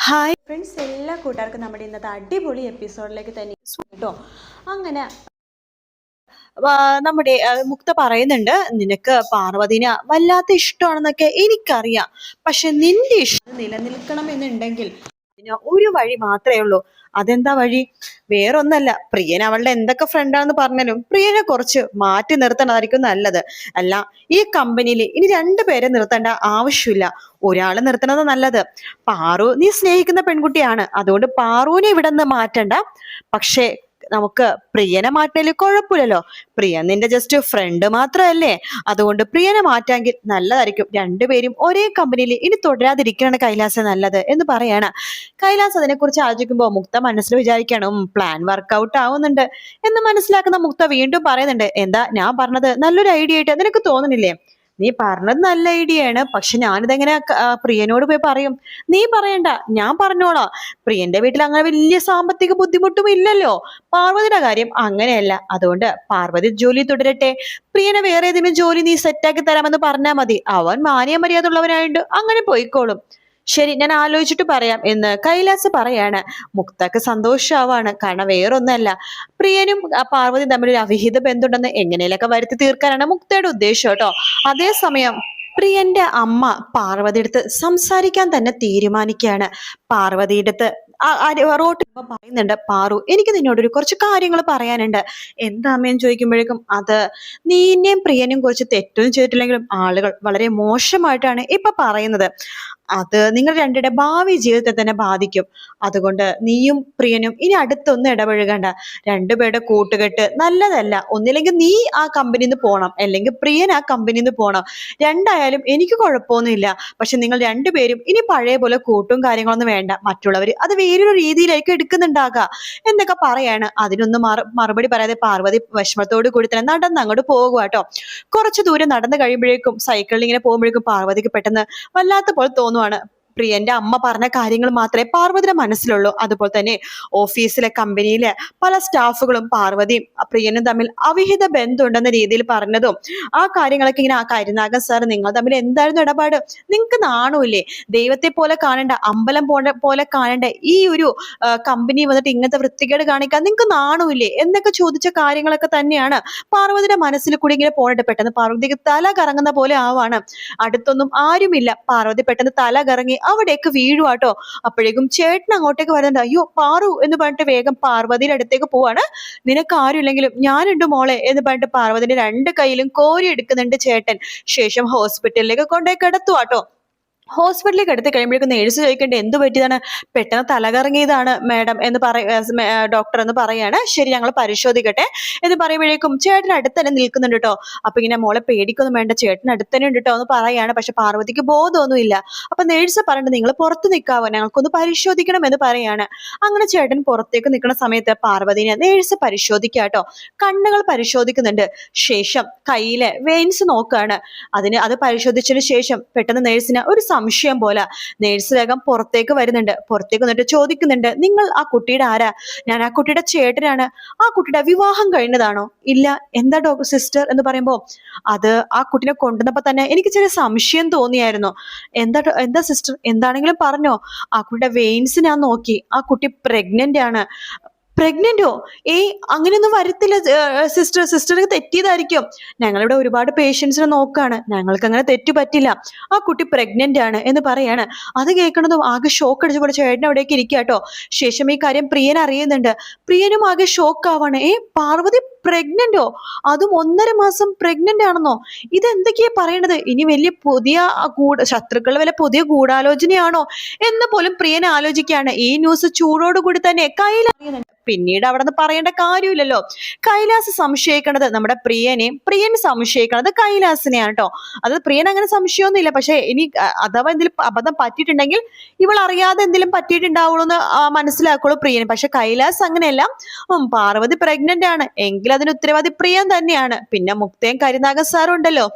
Hi. Friends എല്ലാ കൂട്ടുകാർക്കും നമ്മുടെ ഇന്നത്തെ അടിപൊളി എപ്പിസോഡിലേക്ക് തന്നെ കേട്ടോ അങ്ങനെ നമ്മുടെ മുക്ത പറയുന്നുണ്ട് നിനക്ക് പാർവതിനെ വല്ലാത്ത ഇഷ്ടമാണെന്നൊക്കെ എനിക്കറിയാം. പക്ഷെ നിന്റെ ഇഷ്ടം നിലനിൽക്കണം അതിന് ഒരു വഴി മാത്രമേ ഉള്ളൂ. അതെന്താ വഴി? വേറൊന്നല്ല. പ്രിയൻ അവളുടെ എന്തൊക്കെ ഫ്രണ്ടാണെന്ന് പറഞ്ഞാലും പ്രിയനെ കുറച്ച് മാറ്റി നിർത്തണതായിരിക്കും നല്ലത്. അല്ല ഈ കമ്പനിയിൽ ഇനി രണ്ടു പേരെ നിർത്തേണ്ട ആവശ്യമില്ല. ഒരാളെ നിർത്തണത് നല്ലത്. പാറു നീ സ്നേഹിക്കുന്ന പെൺകുട്ടിയാണ്. അതുകൊണ്ട് പാറുവിനെ ഇവിടെ നിന്ന് മാറ്റണ്ട. പക്ഷേ നമുക്ക് പ്രിയനെ മാറ്റിയാലും കുഴപ്പമില്ലല്ലോ പ്രിയ നിന്റെ ജസ്റ്റ് ഫ്രണ്ട് മാത്രമല്ലേ അതുകൊണ്ട് പ്രിയനെ മാറ്റാമെങ്കിൽ നല്ലതായിരിക്കും. രണ്ടുപേരും ഒരേ കമ്പനിയിൽ ഇനി തുടരാതിരിക്കുകയാണ് കൈലാസ് നല്ലത് എന്ന് പറയാണ്. കൈലാസ് അതിനെക്കുറിച്ച് ആലോചിക്കുമ്പോൾ മുക്ത മനസ്സിൽ വിചാരിക്കണം പ്ലാൻ വർക്കൗട്ട് ആവുന്നുണ്ട് എന്ന് മനസ്സിലാക്കുന്ന മുക്ത വീണ്ടും പറയുന്നുണ്ട് എന്താ ഞാൻ പറഞ്ഞത് നല്ലൊരു ഐഡിയ ആയിട്ട് നിനക്ക് തോന്നുന്നില്ലേ? നീ പറഞ്ഞത് നല്ല ഐഡിയ ആണ്. പക്ഷെ ഞാനിതെങ്ങനെ പ്രിയനോട് പോയി പറയും? നീ പറയണ്ട ഞാൻ പറഞ്ഞോളാം. പ്രിയന്റെ വീട്ടിൽ അങ്ങനെ വലിയ സാമ്പത്തിക ബുദ്ധിമുട്ടും ഇല്ലല്ലോ. പാർവതിയുടെ കാര്യം അങ്ങനെയല്ല. അതുകൊണ്ട് പാർവതി ജോലി തുടരട്ടെ. പ്രിയനെ വേറെ ഏതെങ്കിലും ജോലി നീ സെറ്റാക്കി തരാമെന്ന് പറഞ്ഞാൽ മതി. അവൻ മാനിയ മര്യാദ ഉള്ളവനായോണ്ട് അങ്ങനെ പോയിക്കോളും. ശരി ഞാൻ ആലോചിച്ചിട്ട് പറയാം എന്ന് കൈലാസ് പറയാണ്. മുക്തക്ക് സന്തോഷാവാണ്. കാരണം വേറൊന്നല്ല. പ്രിയനും പാർവതി തമ്മിൽ ഒരു അവിഹിത ബന്ധമുണ്ടെന്ന് എങ്ങനെയൊക്കെ വരുത്തി തീർക്കാനാണ് മുക്തയുടെ ഉദ്ദേശം കേട്ടോ. അതേസമയം പ്രിയന്റെ അമ്മ പാർവതി അടുത്ത് സംസാരിക്കാൻ തന്നെ തീരുമാനിക്കുകയാണ്. പാർവതിയുടെ അടുത്ത് ആ- ആ റോട്ടിൽ പറയുന്നുണ്ട് പാറു എനിക്ക് നിന്നോടൊരു കുറച്ച് കാര്യങ്ങൾ പറയാനുണ്ട്. എന്താ അമ്മയെന്ന് ചോദിക്കുമ്പോഴേക്കും അത് നീനെയും പ്രിയനെയും കുറിച്ച് തെറ്റൊന്നും ചെയ്തിട്ടില്ലെങ്കിലും ആളുകൾ വളരെ മോശമായിട്ടാണ് ഇപ്പൊ പറയുന്നത്. അത് നിങ്ങൾ രണ്ടുടെ ഭാവി ജീവിതത്തെ തന്നെ ബാധിക്കും. അതുകൊണ്ട് നീയും പ്രിയനും ഇനി അടുത്തൊന്നും ഇടപഴകണ്ട. രണ്ടുപേരുടെ കൂട്ടുകെട്ട് നല്ലതല്ല. ഒന്നില്ലെങ്കിൽ നീ ആ കമ്പനിയിൽ നിന്ന് പോകണം അല്ലെങ്കിൽ പ്രിയൻ ആ കമ്പനിയിൽ നിന്ന് പോകണം രണ്ടായാലും എനിക്ക് കുഴപ്പമൊന്നുമില്ല. പക്ഷെ നിങ്ങൾ രണ്ടുപേരും ഇനി പഴയ പോലെ കൂട്ടും കാര്യങ്ങളൊന്നും വേണ്ട. മറ്റുള്ളവർ അത് വേറൊരു രീതിയിലേക്ക് എടുക്കുന്നുണ്ടാകാം. എന്നൊക്കെ പറയാണ്. അതിനൊന്നും മറുപടി പറയാതെ പാർവതി വിഷമത്തോട് കൂടി തന്നെ നടന്ന് അങ്ങോട്ട് പോകുക കേട്ടോ കുറച്ചു ദൂരം നടന്നു കഴിയുമ്പോഴേക്കും സൈക്കിളിൽ ഇങ്ങനെ പോകുമ്പോഴേക്കും പാർവതിക്ക് പെട്ടെന്ന് വല്ലാത്ത പോലെ തോന്നുവാണ് പ്രിയന്റെ അമ്മ പറഞ്ഞ കാര്യങ്ങൾ മാത്രമേ പാർവതിയുടെ മനസ്സിലുള്ളൂ. അതുപോലെ തന്നെ ഓഫീസിലെ കമ്പനിയിലെ പല സ്റ്റാഫുകളും പാർവതിയും പ്രിയനും തമ്മിൽ അവിഹിത ബന്ധമുണ്ടെന്ന രീതിയിൽ പറഞ്ഞതും ആ കാര്യങ്ങളൊക്കെ ഇങ്ങനെ ആ കരുനാഗൻ സാർ നിങ്ങൾ തമ്മിൽ എന്തായിരുന്നു ഇടപാട്? നിങ്ങൾക്ക് നാണൂല്ലേ? ദൈവത്തെ പോലെ കാണേണ്ട അമ്പലം പോലെ കാണേണ്ട ഈ ഒരു കമ്പനി വന്നിട്ട് ഇങ്ങനത്തെ വൃത്തികേട് കാണിക്കാൻ നിങ്ങൾക്ക് നാണൂല്ലേ? എന്നൊക്കെ ചോദിച്ച കാര്യങ്ങളൊക്കെ തന്നെയാണ് പാർവതിയുടെ മനസ്സിൽ കൂടി ഇങ്ങനെ പോണിട്ട് പെട്ടെന്ന് പാർവതിക്ക് തല കറങ്ങുന്ന പോലെ ആവാണ്. അടുത്തൊന്നും ആരുമില്ല. പാർവതി പെട്ടെന്ന് തല കറങ്ങി അവിടേക്ക് വീഴുവാട്ടോ അപ്പോഴേക്കും ചേട്ടൻ അങ്ങോട്ടേക്ക് വരുന്നുണ്ട്. അയ്യോ പാറു എന്ന് പറഞ്ഞിട്ട് വേഗം പാർവതിയുടെ അടുത്തേക്ക് പോവാണ്. നിനക്ക് ആരുമില്ലെങ്കിലും ഞാനുണ്ട് മോളെ എന്ന് പറഞ്ഞിട്ട് പാർവതിന്റെ രണ്ട് കൈയിലും കോരി എടുക്കുന്നുണ്ട് ചേട്ടൻ. ശേഷം ഹോസ്പിറ്റലിലേക്ക് കൊണ്ടുപോയി കിടത്തുവാട്ടോ ഹോസ്പിറ്റലിലേക്ക് കിടത്തി കഴിയുമ്പോഴേക്കും നേഴ്സ് ചോദിക്കേണ്ട എന്ത് പറ്റിയതാണ്? പെട്ടെന്ന് തലകറങ്ങിയതാണ് മാഡം എന്ന് പറയ ഡോക്ടർ എന്ന് പറയാണ്. ശരി ഞങ്ങൾ പരിശോധിക്കട്ടെ എന്ന് പറയുമ്പോഴേക്കും ചേട്ടൻ അടുത്ത് തന്നെ നിൽക്കുന്നുണ്ട് കേട്ടോ. അപ്പൊ ഇങ്ങനെ മോളെ പേടിക്കൊന്നും വേണ്ട ചേട്ടൻ അടുത്ത് തന്നെ ഉണ്ട് കേട്ടോ എന്ന് പറയാണ്. പക്ഷെ പാർവതിക്ക് ബോധമൊന്നുമില്ല. അപ്പൊ നേഴ്സ് പറഞ്ഞിട്ട് നിങ്ങൾ പുറത്ത് നിൽക്കാവോ? ഞങ്ങൾക്കൊന്ന് പരിശോധിക്കണം എന്ന് പറയാണ്. അങ്ങനെ ചേട്ടൻ പുറത്തേക്ക് നിൽക്കുന്ന സമയത്ത് പാർവതിനെ നേഴ്സ് പരിശോധിക്കുക കേട്ടോ. കണ്ണുകൾ പരിശോധിക്കുന്നുണ്ട്. ശേഷം കയ്യിലെ വെയിൻസ് നോക്കുകയാണ് അതിന് അത് പരിശോധിച്ചതിന് ശേഷം പെട്ടെന്ന് നേഴ്സിന് ഒരു സംശയം പോലെ. നേഴ്സ് വേഗം പുറത്തേക്ക് വരുന്നുണ്ട്. പുറത്തേക്ക് വന്നിട്ട് ചോദിക്കുന്നുണ്ട് നിങ്ങൾ ആ കുട്ടിയുടെ ആരാ? ഞാൻ ആ കുട്ടിയുടെ ചേട്ടനാണ്. ആ കുട്ടിയുടെ വിവാഹം കഴിഞ്ഞതാണോ? ഇല്ല. എന്താ ഡോക്ടർ സിസ്റ്റർ? എന്ന് പറയുമ്പോൾ അത് ആ കുട്ടിനെ കൊണ്ടുവന്നപ്പോ തന്നെ എനിക്ക് ചെറിയ സംശയം തോന്നിയായിരുന്നു. എന്താ എന്താ സിസ്റ്റർ? എന്താണെങ്കിലും പറഞ്ഞോ. ആ കുട്ടിയുടെ വെയിൻസ് ഞാൻ നോക്കി. ആ കുട്ടി പ്രഗ്നന്റ് ആണ്. പ്രഗ്നന്റോ ഏയ് അങ്ങനെയൊന്നും വരത്തില്ല സിസ്റ്റർ സിസ്റ്റർക്ക് തെറ്റിയതായിരിക്കും. ഞങ്ങളിവിടെ ഒരുപാട് പേഷ്യൻസിനെ നോക്കാണ്. ഞങ്ങൾക്ക് അങ്ങനെ തെറ്റു പറ്റില്ല. ആ കുട്ടി പ്രഗ്നന്റ് ആണ് എന്ന് പറയാണ്. അത് കേൾക്കണതും ആകെ ഷോക്ക് അടിച്ചു പോലെ ചേട്ടൻ അവിടേക്ക് ഇരിക്കുക കേട്ടോ ശേഷം ഈ കാര്യം പ്രിയൻ അറിയുന്നുണ്ട്. പ്രിയനും ആകെ ഷോക്ക് ആവാണ്. ഏ പാർവതി പ്രഗ്നന്റോ? അതും ഒന്നര മാസം പ്രഗ്നന്റ് ആണെന്നോ? ഇതെന്തൊക്കെയാ പറയണത്? ഇനി വലിയ പുതിയ ആ ഗൂഢ ശത്രുക്കളുടെ വല്ല പുതിയ ഗൂഢാലോചനയാണോ? എന്ന് പോലും പ്രിയൻ ആലോചിക്കുകയാണ്. ഈ ന്യൂസ് ചൂടോടുകൂടി തന്നെ കയ്യിൽ പിന്നീട് അവിടെ നിന്ന് പറയേണ്ട കാര്യമില്ലല്ലോ. കൈലാസ് സംശയിക്കണത് നമ്മുടെ പ്രിയനെ പ്രിയൻ സംശയിക്കണത് കൈലാസിനെയാണ് കേട്ടോ അത് പ്രിയൻ അങ്ങനെ സംശയമൊന്നുമില്ല പക്ഷെ ഇനി അഥവാ എന്തെങ്കിലും അബദ്ധം പറ്റിയിട്ടുണ്ടെങ്കിൽ ഇവൾ അറിയാതെ എന്തെങ്കിലും പറ്റിയിട്ടുണ്ടാവുള്ളൂ എന്ന് മനസ്സിലാക്കുള്ളൂ പ്രിയൻ പക്ഷെ കൈലാസ് അങ്ങനെയല്ല. പാർവതി പ്രഗ്നന്റ് ആണ്. എങ്കിൽ അതിന് ഉത്തരവാദി പ്രിയം തന്നെയാണ്. പിന്നെ മുക്തയും കരുനാഗൻ സാറും ഉണ്ടല്ലോ.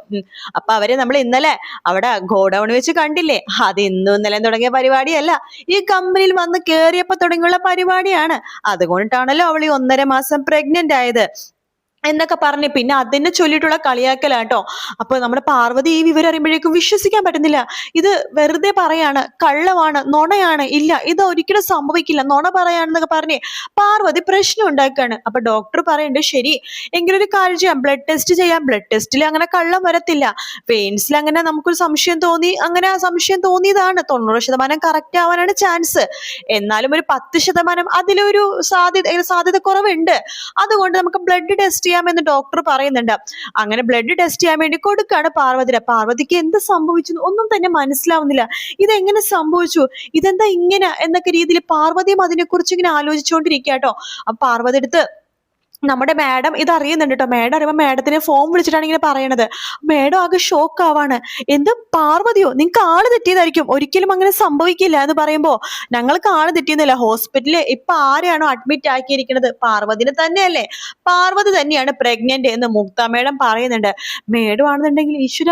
അപ്പൊ അവരെ നമ്മൾ ഇന്നലെ അവിടെ ഗോഡൌൺ വെച്ച് കണ്ടില്ലേ? അത് ഇന്നും ഇന്നലെ തുടങ്ങിയ പരിപാടിയല്ല. ഈ കമ്പനിയിൽ വന്ന് കേറിയപ്പോ തുടങ്ങിയുള്ള പരിപാടിയാണ്. അതുകൊണ്ടാണല്ലോ അവൾ ഈ ഒന്നര മാസം പ്രഗ്നന്റ് ആയത്. എന്നൊക്കെ പറഞ്ഞ് പിന്നെ അതിനെ ചൊല്ലിയിട്ടുള്ള കളിയാക്കലാട്ടോ. അപ്പൊ നമ്മുടെ പാർവതി ഈ വിവരം അറിയുമ്പോഴേക്കും വിശ്വസിക്കാൻ പറ്റുന്നില്ല. ഇത് വെറുതെ പറയാണ് കള്ളമാണ് നുണയാണ് ഇല്ല ഇത് ഒരിക്കലും സംഭവിക്കില്ല നുണ പറയാണെന്നൊക്കെ പറഞ്ഞ് പാർവതി പ്രശ്നം ഉണ്ടാക്കുകയാണ്. അപ്പൊ ഡോക്ടർ പറയുന്നുണ്ട് ശരി എങ്കിലൊരു കാര്യം ചെയ്യാം ബ്ലഡ് ടെസ്റ്റ് ചെയ്യാം. ബ്ലഡ് ടെസ്റ്റിൽ അങ്ങനെ കള്ളം വരത്തില്ല. വെയിൻസിൽ അങ്ങനെ നമുക്കൊരു സംശയം തോന്നി അങ്ങനെ ആ സംശയം തോന്നിയതാണ്. തൊണ്ണൂറ് ശതമാനം കറക്റ്റ് ആവാനാണ് ചാൻസ് എന്നാലും ഒരു പത്ത് ശതമാനം അതിലൊരു സാധ്യത സാധ്യത കുറവുണ്ട്. അതുകൊണ്ട് നമുക്ക് ബ്ലഡ് ടെസ്റ്റ് ചെയ്യാമെന്ന് ഡോക്ടർ പറയുന്നുണ്ട്. അങ്ങനെ ബ്ലഡ് ടെസ്റ്റ് ചെയ്യാൻ വേണ്ടി കൊടുക്കാണ് പാർവതിയുടെ. പാർവതിക്ക് എന്ത് സംഭവിച്ചു ഒന്നും തന്നെ മനസ്സിലാവുന്നില്ല. ഇതെങ്ങനെ സംഭവിച്ചു? ഇതെന്താ ഇങ്ങനെ എന്നൊക്കെ രീതിയിൽ പാർവതിയും അതിനെക്കുറിച്ച് ഇങ്ങനെ ആലോചിച്ചുകൊണ്ടിരിക്കുക കേട്ടോ അപ്പൊ പാർവതി അടുത്ത് നമ്മുടെ മാഡം ഇത് അറിയുന്നുണ്ട് കേട്ടോ മാഡം അറിയുമ്പോൾ മാഡത്തിനെ ഫോം വിളിച്ചിട്ടാണ് ഇങ്ങനെ പറയണത്. മാഡം ആകെ ഷോക്ക് ആവാണ്. എന്ത് പാർവതിയോ നിങ്ങൾക്ക് ആൾ തെറ്റിയതായിരിക്കും. ഒരിക്കലും അങ്ങനെ സംഭവിക്കില്ല എന്ന് പറയുമ്പോൾ ഞങ്ങൾക്ക് ആൾ തെറ്റിയെന്നില്ല. ഹോസ്പിറ്റലിൽ ഇപ്പൊ ആരെയാണോ അഡ്മിറ്റ് ആക്കിയിരിക്കുന്നത് പാർവതിനെ തന്നെയല്ലേ? പാർവതി തന്നെയാണ് പ്രഗ്നന്റ് എന്ന് മുക്ത മാഡം പറയുന്നുണ്ട്. മേഡം ആണെന്നുണ്ടെങ്കിൽ ഈശ്വര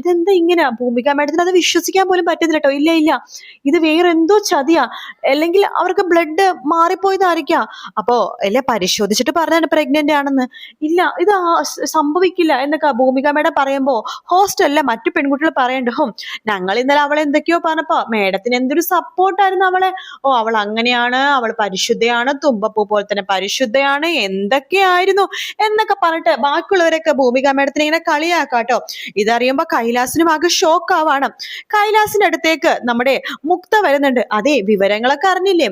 ഇതെന്താ ഇങ്ങനെ? ഭൂമിക മേഡത്തിന് അത് വിശ്വസിക്കാൻ പോലും പറ്റുന്നില്ല കേട്ടോ ഇല്ല ഇല്ല. ഇത് വേറെ എന്തോ ചതിയാ. അല്ലെങ്കിൽ അവർക്ക് ബ്ലഡ് മാറിപ്പോയതായിരിക്കാം. അപ്പോ അല്ലെ? പരിശോധിച്ചിട്ട് പറഞ്ഞാണ് പ്രഗ്നന്റ് ആണെന്ന്. ഇല്ല ഇത് സംഭവിക്കില്ല എന്നൊക്കെ ഭൂമിക മേഡം പറയുമ്പോ ഹോസ്റ്റലിലെ മറ്റു പെൺകുട്ടികൾ പറയണ്ട ഹോ ഞങ്ങൾ ഇന്നലെ അവളെ എന്തൊക്കെയോ പറഞ്ഞപ്പോ മേഡത്തിന് എന്തൊരു സപ്പോർട്ടായിരുന്നു അവളെ. ഓ അവൾ അങ്ങനെയാണ് അവൾ പരിശുദ്ധയാണ് തുമ്പപ്പൂ പോലെ തന്നെ പരിശുദ്ധയാണ് എന്തൊക്കെയായിരുന്നു എന്നൊക്കെ പറഞ്ഞിട്ട് ബാക്കിയുള്ളവരൊക്കെ ഭൂമിക മേഡത്തിനെ ഇങ്ങനെ കളിയാക്കാട്ടോ ഇതറിയുമ്പോ കൈലാസിനും ആകെ ഷോക്ക് ആവാണ്. കൈലാസിന്റെ അടുത്തേക്ക് നമ്മുടെ മുക്ത വരുന്നുണ്ട്. അതെ വിവരങ്ങളൊക്കെ അറിഞ്ഞില്ലേ?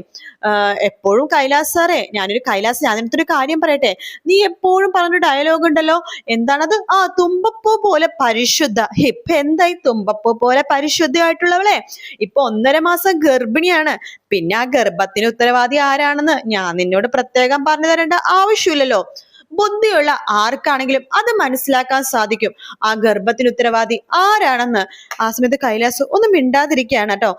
എപ്പോഴും കൈലാസ് സാറേ ഞാനൊരു കൈലാസ് ഞാൻ നിനത്തൊരു കാര്യം പറയട്ടെ? നീ എപ്പോഴും പറഞ്ഞ ഡയലോഗ് ഉണ്ടല്ലോ? എന്താണത്? ആ തുമ്പപ്പൂ പോലെ പരിശുദ്ധ. ഇപ്പൊ എന്തായി തുമ്പപ്പൂ പോലെ പരിശുദ്ധയായിട്ടുള്ളവളെ? ഇപ്പൊ ഒന്നര മാസം ഗർഭിണിയാണ്. പിന്നെ ആ ഗർഭത്തിന് ഉത്തരവാദി ആരാണെന്ന് ഞാൻ നിന്നോട് പ്രത്യേകം പറഞ്ഞു തരേണ്ട ആവശ്യമില്ലല്ലോ. ബുദ്ധിയുള്ള ആർക്കാണെങ്കിലും അത് മനസ്സിലാക്കാൻ സാധിക്കും. ആ ഗർഭത്തിന് ഉത്തരവാദി ആരാണെന്ന് ആ സമയത്ത് കൈലാസ് ഒന്നും മിണ്ടാതിരിക്കുകയാണ് കേട്ടോ.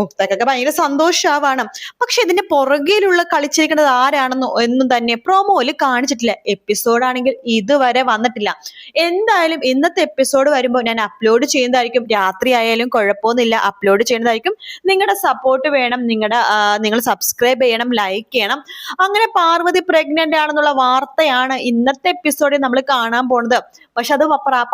മുക്തക്കൊക്കെ ഭയങ്കര സന്തോഷാവാണ്. പക്ഷെ ഇതിന്റെ പുറകിലുള്ള കളിച്ചിരിക്കുന്നത് ആരാണെന്നോ എന്നും തന്നെ പ്രൊമോയിൽ കാണിച്ചിട്ടില്ല. എപ്പിസോഡാണെങ്കിൽ ഇതുവരെ വന്നിട്ടില്ല. എന്തായാലും ഇന്നത്തെ എപ്പിസോഡ് വരുമ്പോൾ ഞാൻ അപ്ലോഡ് ചെയ്യുന്നതായിരിക്കും. രാത്രി ആയാലും കുഴപ്പമൊന്നുമില്ല. അപ്ലോഡ് ചെയ്യുന്നതായിരിക്കും. നിങ്ങളുടെ സപ്പോർട്ട് വേണം. നിങ്ങളുടെ നിങ്ങൾ സബ്സ്ക്രൈബ് ചെയ്യണം ലൈക്ക് ചെയ്യണം. അങ്ങനെ പാർവതി പ്രഗ്നന്റ് ആണെന്നുള്ള വാർത്തയാണ് ഇന്നത്തെ എപ്പിസോഡിൽ നമ്മൾ കാണാൻ പോണത്. പക്ഷെ അത്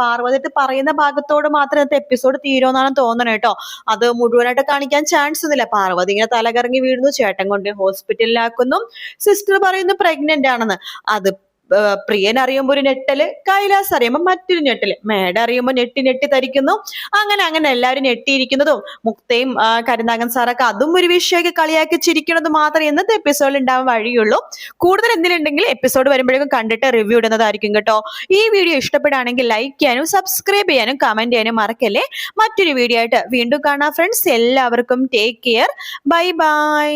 പാർവതിട്ട് പാർവതി പറയുന്ന ഭാഗത്തോട് മാത്രം ഇന്നത്തെ എപ്പിസോഡ് തീരുമെന്നാണ് തോന്നണേ കേട്ടോ. അത് മുഴുവനായിട്ട് കാണിക്കാൻ ചാൻസ് ഒന്നുമില്ല. പാർവതി ഇങ്ങനെ തലകറങ്ങി വീഴുന്നു. ചേട്ടൻ കൊണ്ട് ഹോസ്പിറ്റലിലാക്കുന്നു സിസ്റ്റർ പറയുന്നു പ്രഗ്നന്റ് ആണെന്ന്. അത് പ്രിയൻ അറിയുമ്പോൾ ഒരു ഞെട്ടൽ കൈലാസ് അറിയുമ്പോൾ മറ്റൊരു ഞെട്ടൽ മേഡ അറിയുമ്പോൾ ഞെട്ടി ഞെട്ടി തരിക്കുന്നു. അങ്ങനെ അങ്ങനെ എല്ലാവരും ഞെട്ടിയിരിക്കുന്നതും മുക്തയും കരുനാഗൻ സാറൊക്കെ അതും ഒരു വിഷയമൊക്കെ കളിയാക്കി ചിരിക്കുന്നത് മാത്രമേ ഇന്നത്തെ എപ്പിസോഡിൽ ഉണ്ടാവാൻ വഴിയുള്ളൂ. കൂടുതൽ എന്തിനുണ്ടെങ്കിൽ എപ്പിസോഡ് വരുമ്പോഴേക്കും കണ്ടിട്ട് റിവ്യൂ ഇടുന്നതായിരിക്കും കേട്ടോ. ഈ വീഡിയോ ഇഷ്ടപ്പെടുകയാണെങ്കിൽ ലൈക്ക് ചെയ്യാനും സബ്സ്ക്രൈബ് ചെയ്യാനും കമന്റ് ചെയ്യാനും മറക്കല്ലേ? മറ്റൊരു വീഡിയോ ആയിട്ട് വീണ്ടും കാണാം ഫ്രണ്ട്സ് എല്ലാവർക്കും ടേക്ക് കെയർ ബൈ ബൈ